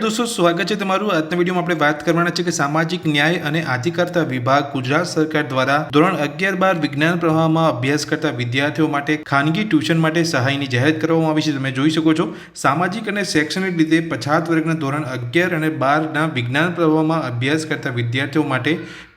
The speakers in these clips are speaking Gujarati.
દોસ્તો, સ્વાગત છે તમારું. આજના વિડીયોમાં આપણે વાત કરવાના છે કે સામાજિક ન્યાય અને આધિકારતા વિભાગ ગુજરાત સરકાર દ્વારા ધોરણ અગિયાર બાર વિજ્ઞાન પ્રવાહમાં અભ્યાસ કરતા વિદ્યાર્થીઓ માટે ખાનગી ટ્યુશન માટે સહાયની જાહેરાત કરવામાં આવી છે. તમે જોઈ શકો છો, સામાજિક અને શૈક્ષણિક રીતે પછાત વર્ગના ધોરણ અગિયાર અને બારના વિજ્ઞાન પ્રવાહમાં અભ્યાસ કરતા વિદ્યાર્થીઓ માટે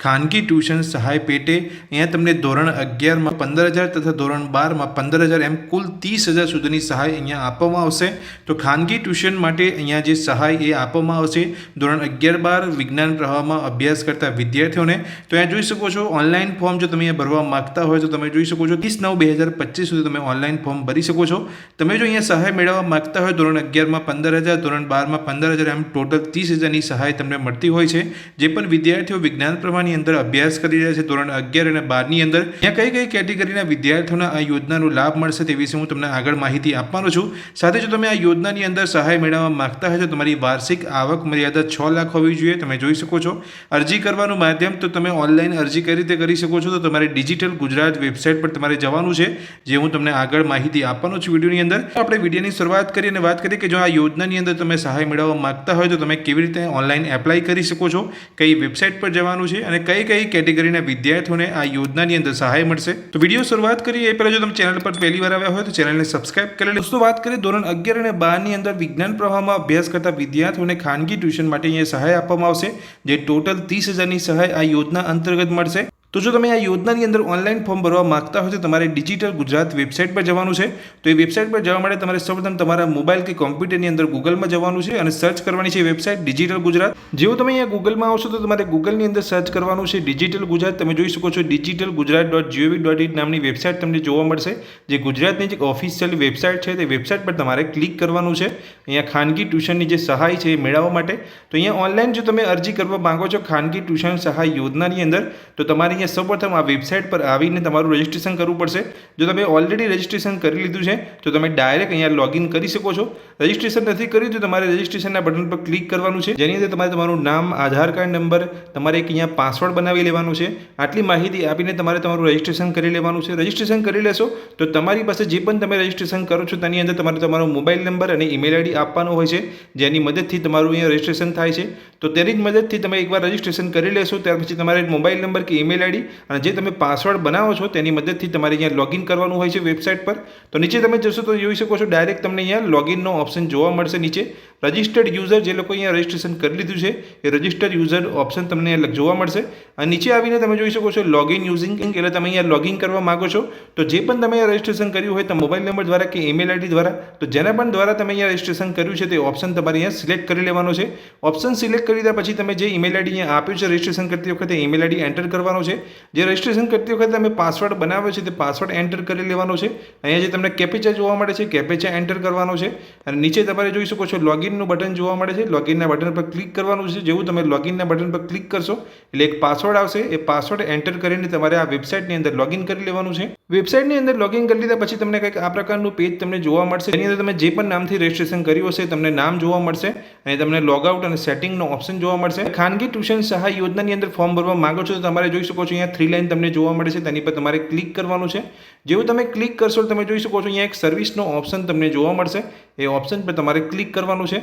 ખાનગી ટ્યુશન સહાય પેટે અહીંયા તમને ધોરણ અગિયારમાં પંદર હજાર તથા ધોરણ બારમાં પંદર હજાર એમ કુલ ત્રીસ હજાર સુધીની સહાય અહીંયા આપવામાં આવશે. તો ખાનગી ટ્યુશન માટે અહીંયા જે સહાય એ આપવામાં આવશે. ધોરણ અગિયાર બાર વિજ્ઞાન પ્રવાહમાં અભ્યાસ કરતા વિદ્યાર્થીઓને તો અહીંયા જોઈ શકો છો ઓનલાઈન ફોર્મ જો તમે અહીંયા ભરવા માગતા હોય તો તમે જોઈ શકો છો, ત્રીસ નવ બે હજાર પચીસ સુધી તમે ઓનલાઈન ફોર્મ ભરી શકો છો. તમે જો અહીંયા સહાય મેળવવા માગતા હોય ધોરણ અગિયારમાં પંદર હજાર, ધોરણ બારમાં પંદર હજાર, એમ ટોટલ ત્રીસ હજારની સહાય તમને મળતી હોય છે. જે પણ વિદ્યાર્થીઓ વિજ્ઞાન પ્રવાહની અંદર અભ્યાસ કરી રહ્યા છે ધોરણ અગિયાર અને બારની અંદર ત્યાં કઈ કઈ કેટેગરીના વિદ્યાર્થીઓને આ યોજનાનો લાભ મળશે તે વિશે હું તમને આગળ માહિતી આપવાનો છું. સાથે જો તમે આ યોજનાની અંદર સહાય મેળવવા માગતા હોય તો તમારી વાર્ષિક આવક મર્યાદા છ લાખ હોવી જોઈએ, તમે જોઈ શકો છો. અરજી કરવાનું માધ્યમ તો તમે ઓનલાઈન અરજી કઈ રીતે કરી શકો છો, તો તમારે ડિજિટલ ગુજરાત વેબસાઇટ પર તમારે જવાનું છે, જે હું તમને આગળ માહિતી આપવાનો છું વિડીયોની અંદર. આપણે વિડીયોની શરૂઆત કરી અને વાત કરીએ કે જો આ યોજનાની અંદર તમે સહાય મેળવવા માંગતા હોય, તો તમે કેવી રીતે ઓનલાઈન એપ્લાય કરી શકો છો, કઈ વેબસાઇટ પર જવાનું છે અને કઈ કઈ કેટેગરીના વિદ્યાર્થીઓને આ યોજનાની અંદર સહાય મળશે. તો વીડિયો શરૂઆત કરીએ. એ પહેલાં જો તમે ચેનલ પર પહેલી વાર આવ્યા હોય, તો ચેનલને સબસ્ક્રાઇબ કરી લો. દોસ્તો વાત કરીએ ધોરણ અગિયાર અને બારની અંદર વિજ્ઞાન પ્રવાહમાં અભ્યાસ કરતા વિદ્યાર્થીઓને ખાનગી ટ્યુશન માટે અહીંયા સહાય આપવામાં આવશે, જે ટોટલ ત્રીસ હજારની સહાય આ યોજના અંતર્ગત મળશે. તો જો તમે આ યોજનાની અંદર ઓનલાઈન ફોર્મ ભરવા માંગતા હોય તો તમારે ડિજિટલ ગુજરાત વેબસાઇટ પર જવાનું છે. તો એ વેબસાઇટ પર જવા માટે તમારે સૌપ્રથમ તમારા મોબાઈલ કે કોમ્પ્યુટરની અંદર ગૂગલમાં જવાનું છે અને સર્ચ કરવાની છે વેબસાઇટ ડિજિટલ ગુજરાત. જેવું તમે અહીંયા ગૂગલમાં આવશો તો તમારે ગૂગલની અંદર સર્ચ કરવાનું છે ડિજિટલ ગુજરાત. તમે જોઈ શકો છો digital Gujarat dot G O V dot website તમને જોવા મળશે. જે ગુજરાતની જે ઓફિશિયલ વેબસાઇટ છે તે વેબસાઇટ પર તમારે ક્લિક કરવાનું છે. અહીંયા ખાનગી ટ્યુશનની જે સહાય છે એ મેળવવા માટે. તો અહીંયા ઓનલાઈન જો તમે અરજી કરવા માંગો છો ખાનગી ટ્યુશન સહાય યોજનાની અંદર, તો તમારે અહીંયા સૌપ્રથમ આ વેબસાઇટ પર આવીને તમારું રજિસ્ટ્રેશન કરવું પડશે. જો તમે ઓલરેડી રજિસ્ટ્રેશન કરી લીધું છે, તો તમે ડાયરેક્ટ અહીંયા લોગિન કરી શકો છો. રજિસ્ટ્રેશન નથી કર્યું, તો તમારે રજિસ્ટ્રેશનના બટન પર ક્લિક કરવાનું છે. જેની અંદર તમારે તમારું નામ, આધાર કાર્ડ નંબર, તમારે એક અહીંયા પાસવર્ડ બનાવી લેવાનું છે. આટલી માહિતી આપીને તમારે તમારું રજિસ્ટ્રેશન કરી લેવાનું છે. રજિસ્ટ્રેશન કરી લેશો, તો તમારી પાસે જે પણ તમે રજિસ્ટ્રેશન કરો છો, તેની અંદર તમારે તમારો મોબાઈલ નંબર અને ઈમેલ આઈડી આપવાનો હોય છે. જેની મદદથી તમારું અહીંયા રજિસ્ટ્રેશન થાય છે. તો તેની જ મદદથી તમે એકવાર રજિસ્ટ્રેશન કરી લેશો, ત્યાર પછી તમારે મોબાઈલ નંબર કે ઈમેલ આઈડી અને જે તમે પાસવર્ડ બનાવો છો તેની મદદથી તમારે અહીંયા લોગિન કરવાનું હોય છે વેબસાઇટ પર. તો નીચે તમે જશો તો જોઈ શકો છો, ડાયરેક્ટ તમને અહીંયા લોગિનનો ઓપ્શન જોવા મળશે નીચે. રજિસ્ટર્ડ યુઝર જે લોકો અહીંયા રજિસ્ટ્રેશન કરી લીધું છે, એ રજિસ્ટર્ડ યુઝર ઓપ્શન તમને જોવા મળશે. અને નીચે આવીને તમે જોઈ શકો છો લોગિન યુઝિંગ એટલે તમે અહીંયા લોગિન કરવા માગો છો. તો જે પણ તમે રજિસ્ટ્રેશન કર્યું હોય, તો મોબાઈલ નંબર દ્વારા કે ઈમેલ આઈડી દ્વારા, તો જેના પણ દ્વારા તમે અહીંયા રજિસ્ટ્રેશન કર્યું છે, તે ઓપ્શન તમારે અહીંયા સિલેક્ટ કરી લેવાનો છે. ઓપ્શન સિલેક્ટ કરી દીધા પછી તમે જે ઈમેલ આઈડી અહીંયા આપ્યું છે રજિસ્ટ્રેશન કરતી વખતે ઈમેલ આઈડી એન્ટર કરવાનો છે. જે રજિસ્ટ્રેશન કરતી વખતે તમે પાસવર્ડ બનાવ્યો છે, તે પાસવર્ડ એન્ટર કરી લેવાનો છે. અહીંયા જે તમને કેપેચા જોવા મળે છે કેપેચા એન્ટર કરવાનો છે. અને નીચે તમારે જોઈ શકો છો લોગિનનું બટન જોવા મળે છે. લોગિનના બટન પર ક્લિક કરવાનું છે. જેવું તમે લોગિનના બટન પર ક્લિક કરશો, એટલે એક પાસવર્ડ આવશે. એ પાસવર્ડ એન્ટર કરીને તમારે આ વેબસાઇટની અંદર લોગિન કરી લેવાનું છે. વેબસાઇટની અંદર લોગિન કરી લીધા પછી તમને કંઈક આ પ્રકારનું પેજ તમને જોવા મળશે. એની અંદર તમે જે પણ નામથી રજિસ્ટ્રેશન કર્યું હશે, તમને નામ જોવા મળશે. અને તમને લોગઆઉટ અને સેટિંગનો ઓપ્શન જોવા મળશે. ખાનગી ટ્યુશન સહાય યોજનાની અંદર ફોર્મ ભરવા માંગો છો તો તમારે જોઈ શકો છો અહીંયા થ્રી લાઇન તમને જોવા મળે છે. તેની પર તમારે ક્લિક કરવાનું છે. જેવું તમે ક્લિક કરશો તમે જોઈ શકો છો અહીંયા એક સર્વિસનો ઓપ્શન તમને જોવા મળશે. એ ઓપ્શન પર તમારે ક્લિક કરવાનું છે.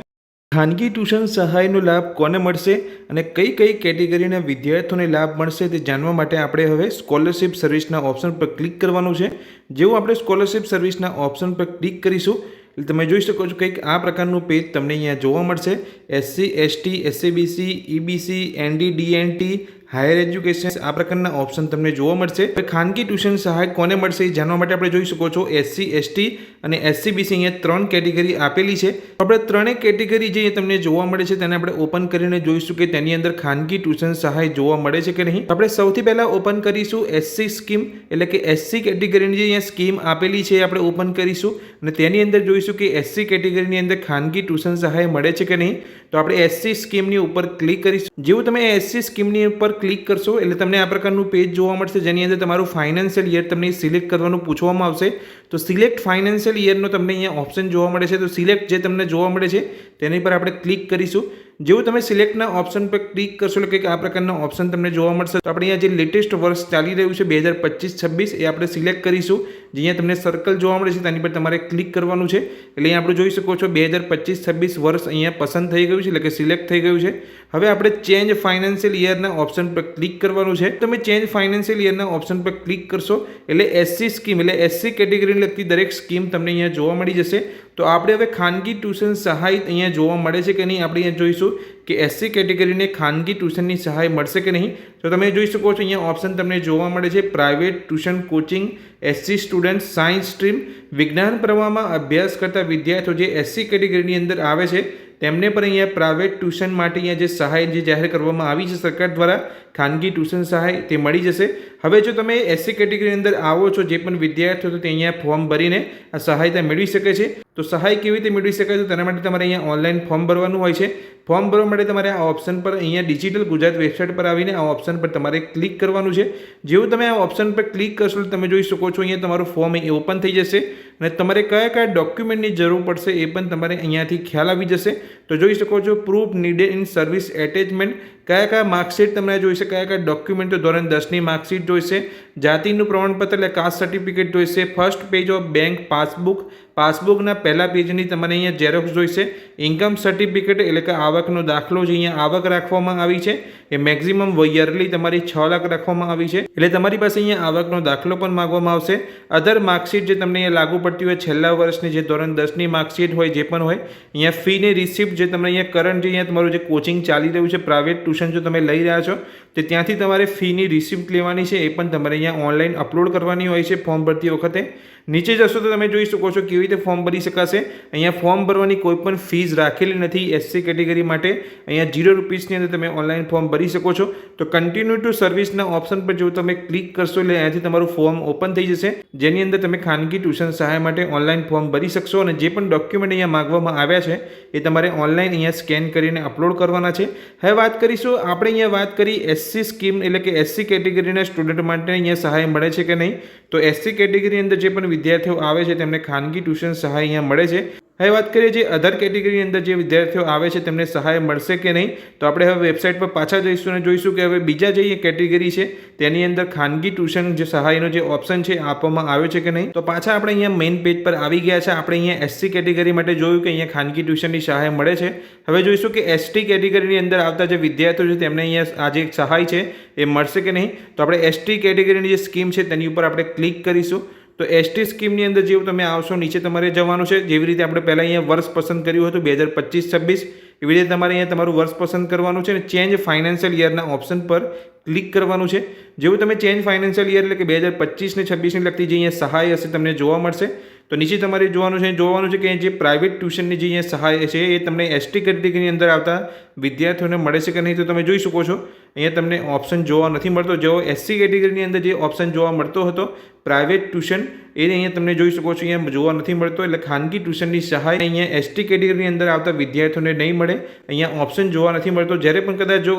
ખાનગી ટ્યુશન સહાયનો લાભ કોને મળશે અને કઈ કઈ કેટેગરીના વિદ્યાર્થીઓને લાભ મળશે તે જાણવા માટે આપણે હવે સ્કોલરશિપ સર્વિસના ઓપ્શન પર ક્લિક કરવાનું છે. જેવું આપણે સ્કોલરશિપ સર્વિસના ઓપ્શન પર ક્લિક કરીશું, એટલે તમે જોઈ શકો છો કંઈક આ પ્રકારનું પેજ તમને અહીંયા જોવા મળશે. SC ST SCBC EBC ND DNT higher education આ પ્રકારના ઓપ્શન તમને જોવા મળશે. ખાનગી ટ્યુશન સહાય કોને મળશે એ જાણવા માટે આપણે જોઈ શકો છો એસસી એસટી અને એસસીબીસી અહીંયા ત્રણ કેટેગરી આપેલી છે. આપણે ત્રણેય કેટેગરી જે તમને જોવા મળે છે તેને આપણે ઓપન કરીને જોઈશું કે તેની અંદર ખાનગી ટ્યુશન સહાય જોવા મળે છે કે નહીં. આપણે સૌથી પહેલાં ઓપન કરીશું એસસી સ્કીમ એટલે કે એસસી કેટેગરીની જે અહીંયા સ્કીમ આપેલી છે આપણે ઓપન કરીશું અને તેની અંદર જોઈશું કે એસસી કેટેગરીની અંદર ખાનગી ટ્યુશન સહાય મળે છે કે નહીં. તો આપણે એસસી સ્કીમની ઉપર ક્લિક કરીશું. જેવું તમે એસસી સ્કીમની ઉપર ક્લિક કરશો એટલે તમને આ પ્રકારનું પેજ જોવા મળશે. જેની અંદર તમારું ફાઇનાન્શિયલ યર તમને સિલેક્ટ કરવાનું પૂછવામાં આવશે. તો સિલેક્ટ ફાઇનાન્શિયલ યરનો તમને અહીંયા ઓપ્શન જોવા મળે છે. તો સિલેક્ટ જે તમને જોવા મળે છે તેની પર આપણે ક્લિક કરીશું. જેવું તમે સિલેક્ટના ઓપ્શન પર ક્લિક કરશો, એટલે કે આ પ્રકારના ઓપ્શન તમને જોવા મળશે. તો આપણે અહીંયા જે લેટેસ્ટ વર્ષ ચાલી રહ્યું છે, બે હજાર પચીસ, છવ્વીસ, એ આપણે સિલેક્ટ કરીશું. જે અહીંયા તમને સર્કલ જોવા મળે છે, તેની પર તમારે ક્લિક કરવાનું છે. એટલે અહીંયા આપણે જોઈ શકો છો, બે હજાર પચીસ, છવ્વીસ વર્ષ અહીંયા પસંદ થઈ ગયું છે, એટલે કે સિલેક્ટ થઈ ગયું છે. હવે આપણે ચેન્જ ફાઇનાન્શિયલ યરના ઓપ્શન પર ક્લિક કરવાનું છે. તમે ચેન્જ ફાઇનાન્શિયલ યરના ઓપ્શન પર ક્લિક કરશો, એટલે એસસી સ્કીમ એટલે એસસી કેટેગરીને લગતી દરેક સ્કીમ તમને અહીંયા જોવા મળી જશે. તો આપણે હવે ખાનગી ટ્યુશન સહાય અહીંયા જોવા મળે છે કે નહીં, આપણે અહીંયા જોઈશું કે એસસી કેટેગરીને ખાનગી ટ્યુશનની સહાય મળશે કે નહીં. તો તમે જોઈ શકો છો, અહીંયા ઓપ્શન તમને જોવા મળે છે private tuition coaching SC student science stream વિજ્ઞાન પ્રવાહમાં અભ્યાસ કરતા વિદ્યાર્થીઓ જે એસસી કેટેગરીની અંદર આવે છે તેમને પણ અહીંયા પ્રાઇવેટ ટ્યુશન માટે અહીંયા જે સહાય જે જાહેર કરવામાં આવી છે સરકાર દ્વારા, ખાનગી ટ્યુશન સહાય તે મળી જશે. હવે જો તમે એસસી કેટેગરીની અંદર આવો છો, જે પણ વિદ્યાર્થીઓ તો તે અહીંયા ફોર્મ ભરીને આ સહાયતા મેળવી શકે છે. તો સહાય કેવી રીતે મેળવી શકાય? તો તેના માટે તમારે અહીંયા ઓનલાઈન ફોર્મ ભરવાનું હોય છે. ફોર્મ ભરવા માટે તમારે આ ઓપ્શન પર અહીંયા ડિજિટલ ગુજરાત વેબસાઇટ પર આવીને આ ઓપ્શન પર તમારે ક્લિક કરવાનું છે. જેવું તમે આ ઓપ્શન પર ક્લિક કરશો તમે જોઈ શકો છો અહીંયા તમારું ફોર્મ એ ઓપન થઈ જશે. અને તમારે કયા કયા ડોક્યુમેન્ટની જરૂર પડશે એ પણ તમારે અહીંયાથી ખ્યાલ આવી જશે. તો જોઈ શકો છો proof needed in service attachment કયા કયા માર્કશીટ તમને જોઈશે, કયા કયા ડોક્યુમેન્ટો ધોરણ દસની માર્કશીટ જોઈશે, જાતિનું પ્રમાણપત્ર એટલે કાસ્ટ સર્ટિફિકેટ જોઈશે first page of bank passbook પાસબુકના પહેલા પેજની તમારે અહીંયા ઝેરોક્સ જોઈશે ઇન્કમ સર્ટિફિકેટ એટલે કે આવકનો દાખલો જે અહીંયા આવક રાખવામાં આવી છે, એ મેક્ઝિમમ યરલી તમારી છ લાખ રાખવામાં આવી છે, એટલે તમારી પાસે અહીંયા આવકનો દાખલો પણ માગવામાં આવશે. અધર માર્કશીટ જે તમને અહીંયા લાગુ પડતી હોય, છેલ્લા વર્ષની જે ધોરણ દસની માર્કશીટ હોય, જે પણ હોય, અહીંયા ફીની રિસિપ્ટ જે તમને અહીંયા કરંટ જે અહીંયા તમારું જે કોચિંગ ચાલી રહ્યું છે પ્રાઇવેટ ટ્યુશન જો તમે લઈ રહ્યા છો, તો ત્યાંથી તમારે ફીની રિસિપ્ટ લેવાની છે, એ પણ તમારે અહીંયા ઓનલાઈન અપલોડ કરવાની હોય છે ફોર્મ ભરતી વખતે. નીચે જશો તો તમે જોઈ શકો છો કેવી રીતે ફોર્મ ભરી શકાશે. અહીંયા ફોર્મ ભરવાની કોઈ પણ ફીસ રાખેલી નથી એસસી કેટેગરી માટે. અહીંયા જીરો રૂપીસની અંદર તમે ઓનલાઈન ફોર્મ ભરી શકો છો. તો કન્ટિન્યુ ટુ સર્વિસના ઓપ્શન પર જો તમે ક્લિક કરશો એટલે અહીંયાથી તમારું ફોર્મ ઓપન થઈ જશે. જેની અંદર તમે ખાનગી ટ્યુશન સહાય માટે ઓનલાઈન ફોર્મ ભરી શકશો અને જે પણ ડોક્યુમેન્ટ અહીંયા માગવામાં આવ્યા છે, એ તમારે ઓનલાઈન અહીંયા સ્કેન કરીને અપલોડ કરવાના છે. હવે વાત કરીશું, આપણે અહીંયા વાત કરી એસસી સ્કીમ એટલે કે એસસી કેટેગરીના સ્ટુડન્ટ માટે અહીંયા સહાય મળે છે કે નહીં. તો એસસી કેટેગરી અંદર જે પણ વિદ્યાર્થીઓ આવે છે, તેમને ખાનગી ટ્યુશન સહાય અહીંયા મળે છે. હવે વાત કરીએ જે અધર કેટેગરીની અંદર જે વિદ્યાર્થીઓ આવે છે, તેમને સહાય મળશે કે નહીં? તો આપણે હવે વેબસાઇટ પર પાછા જઈશું અને જોઈશું કે હવે બીજા જે કેટેગરી છે, તેની અંદર ખાનગી ટ્યુશન જે સહાયનો જે ઓપ્શન છે આપવામાં આવ્યો છે કે નહીં? તો પાછા આપણે અહીંયા મેઇન પેજ પર આવી ગયા છે. આપણે અહીંયા એસસી કેટેગરી માટે જોયું કે અહીંયા ખાનગી ટ્યુશનની સહાય મળે છે. હવે જોઈશું કે એસટી કેટેગરીની અંદર આવતા જે વિદ્યાર્થીઓ છે, તેમને અહીંયા આ જે સહાય છે, એ મળશે કે નહીં? તો આપણે એસટી કેટેગરીની જે સ્કીમ છે, તેની ઉપર આપણે ક્લિક કરીશું. તો એસટી સ્કીમની અંદર જેવું તમે આવશો, નીચે તમારે જવાનું છે. જેવી રીતે આપણે પહેલાં અહીંયા વર્ષ પસંદ કર્યું હતું, બે હજાર પચીસ, છવ્વીસ, એવી રીતે તમારે અહીંયા તમારું વર્ષ પસંદ કરવાનું છે અને ચેન્જ ફાઇનાન્શિયલ યરના ઓપ્શન પર ક્લિક કરવાનું છે. જેવું તમે ચેન્જ ફાઇનાન્શિયલ યર એટલે કે બે હજાર પચીસને છવ્વીસને લગતી જે અહીંયા સહાય હશે, તમને જોવા મળશે. તો નીચે તમારે જોવાનું છે જોવાનું છે કે જે પ્રાઇવેટ ટ્યુશનની જે અહીંયા સહાય છે, એ તમને એસટી કેટેગરીની અંદર આવતા વિદ્યાર્થીઓને મળે છે કે નહીં તો તમે જોઈ શકો છો. અહીંયા તમને ઓપ્શન જોવા નથી મળતો. જેવો એસસી કેટેગરીની અંદર જે ઓપ્શન જોવા મળતો હતો પ્રાઇવેટ ટ્યુશન એ અહીંયા તમને જોઈ શકો છો. અહીંયા જોવા નથી મળતો, એટલે ખાનગી ટ્યુશનની સહાય અહીંયા એસટી કેટેગરીની અંદર આવતા વિદ્યાર્થીઓને નહીં મળે. અહીંયા ઓપ્શન જોવા નથી મળતો. જ્યારે પણ કદાચ જો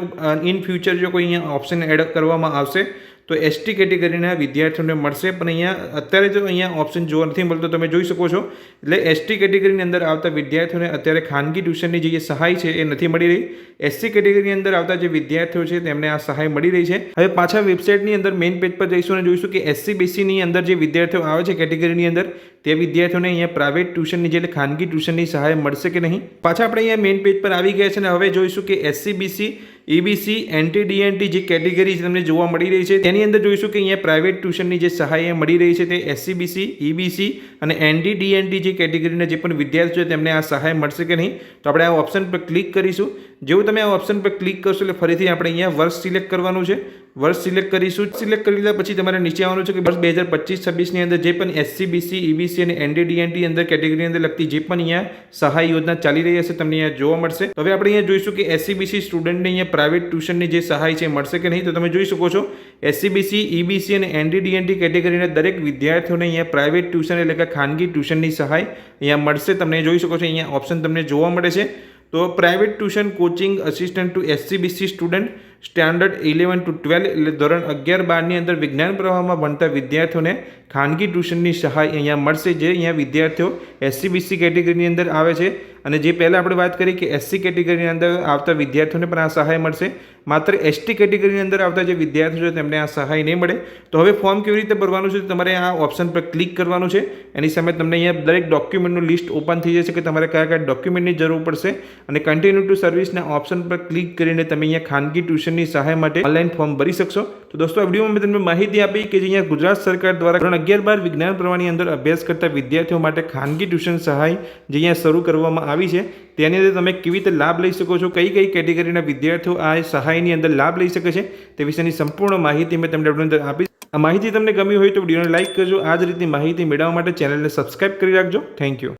ઇન ફ્યુચર જો કોઈ અહીંયા ઓપ્શન એડ કરવામાં આવશે તો એસટી કેટેગરીના વિદ્યાર્થીઓને મળશે. પણ અહીંયા અત્યારે જો અહીંયા ઓપ્શન જોવા નથી મળતો, તમે જોઈ શકો છો. એટલે એસટી કેટેગરીની અંદર આવતા વિદ્યાર્થીઓને અત્યારે ખાનગી ટ્યુશનની જે સહાય છે એ નથી મળી રહી. એસસી કેટેગરીની અંદર આવતા જે વિદ્યાર્થીઓ છે, તેમને આ સહાય મળી રહી છે. હવે પાછા વેબસાઇટની અંદર મેઇન પેજ પર જઈશું અને જોઈશું કે એસસી બીસીની અંદર જે વિદ્યાર્થીઓ આવે છે કેટેગરીની અંદર તે વિદ્યાર્થીઓને અહીંયા પ્રાઇવેટ ટ્યુશનની જે ખાનગી ટ્યુશનની સહાય મળશે કે નહીં? પાછા આપણે અહીંયા મેઇન પેજ પર આવી ગયા છે અને હવે જોઈશું કે SC BC EBC NT DNT જે કેટેગરી તમને જોવા મળી રહી છે, તેની અંદર જોઈશું કે અહીંયા પ્રાઇવેટ ટ્યુશનની જે સહાય મળી રહી છે તે એસસીબીસી ઈબીસી અને એનટી ડીએનટી જે કેટેગરીના જે પણ વિદ્યાર્થીઓ છે તેમને આ સહાય મળશે કે નહીં? તો આપણે આ ઓપ્શન પર ક્લિક કરીશું. જેવું તમે આ ઓપ્શન પર ક્લિક કરશો એટલે ફરીથી આપણે અહીંયા વર્ષ સિલેક્ટ કરવાનું છે. વર્ષ સિલેક્ટ કરીશું સિલેક્ટ કરી લીધા? પછી તમારે નીચે આવવાનું છે કે વર્ષ બે હજાર પચીસ, છવ્વીસની અંદર જે પણ એસસી બીસી ઈબીસી અને એનડીડીએનટી અંદર કેટેગરી અંદર લગતી જે પણ અહીંયા સહાય યોજના ચાલી રહી હશે, તમને અહીંયા જોવા મળશે. હવે આપણે અહીંયા જોઈશું કે એસસીબીસી સ્ટુડન્ટને અહીંયા પ્રાઇવેટ ટ્યુશનની જે સહાય છે મળશે કે નહીં? તો તમે જોઈ શકો છો એસસીબીસી ઈબીસી અને એનડીડીએનટી કેટેગરીના દરેક વિદ્યાર્થીઓને અહીંયા પ્રાઇવેટ ટ્યુશન એટલે કે ખાનગી ટ્યુશનની સહાય અહીંયા મળશે. તમને જોઈ શકો છો, અહીંયા ઓપ્શન તમને જોવા મળે છે. તો private tuition coaching assistant to SCBC student standard eleven to twelve એટલે ધોરણ અગિયાર બારની અંદર વિજ્ઞાન પ્રવાહમાં ભણતા વિદ્યાર્થીઓને ખાનગી ટ્યુશનની સહાય અહીંયા મળશે, જે અહીંયા વિદ્યાર્થીઓ એસસી, બીસી કેટેગરીની અંદર આવે છે. અને જે પહેલાં આપણે વાત કરી કે એસસી કેટેગરીની અંદર આવતા વિદ્યાર્થીઓને પણ આ સહાય મળશે. માત્ર એસટી કેટેગરીની અંદર આવતા જે વિદ્યાર્થીઓ છે તેમને આ સહાય નહીં મળે. તો હવે ફોર્મ કેવી રીતે ભરવાનું છે તમારે આ ઓપ્શન પર ક્લિક કરવાનું છે. એની સામે તમને અહીંયા દરેક ડોક્યુમેન્ટનું લિસ્ટ ઓપન થઈ જશે કે તમારે કયા કયા ડોક્યુમેન્ટની જરૂર પડશે. અને કન્ટિન્યુ ટુ સર્વિસના ઓપ્શન પર ક્લિક કરીને તમે અહીંયા ખાનગી ટ્યુશનની સહાય માટે ઓનલાઈન ફોર્મ ભરી શકશો. તો દોસ્તો, આ વિડીયોમાં મેં તમને માહિતી આપી કે જે અહીંયા ગુજરાત સરકાર દ્વારા ધોરણ અગિયાર બાર વિજ્ઞાન પ્રવાહની અંદર અભ્યાસ કરતા વિદ્યાર્થીઓ માટે ખાનગી ટ્યુશન સહાય જે અહીંયા શરૂ કરવામાં આવી છે, તેની અંદર તમે કેવી રીતે લાભ લઈ શકો છો, કઈ કઈ કેટેગરીના વિદ્યાર્થીઓ આ સહાયની અંદર લાભ લઈ શકે છે, તે વિશેની સંપૂર્ણ માહિતી મેં તમને અંદર આપી આ માહિતી તમને ગમી હોય તો વિડીયોને લાઇક કરજો. આ જ રીતની માહિતી મેળવવા માટે ચેનલને સબસ્ક્રાઇબ કરી રાખજો. Thank you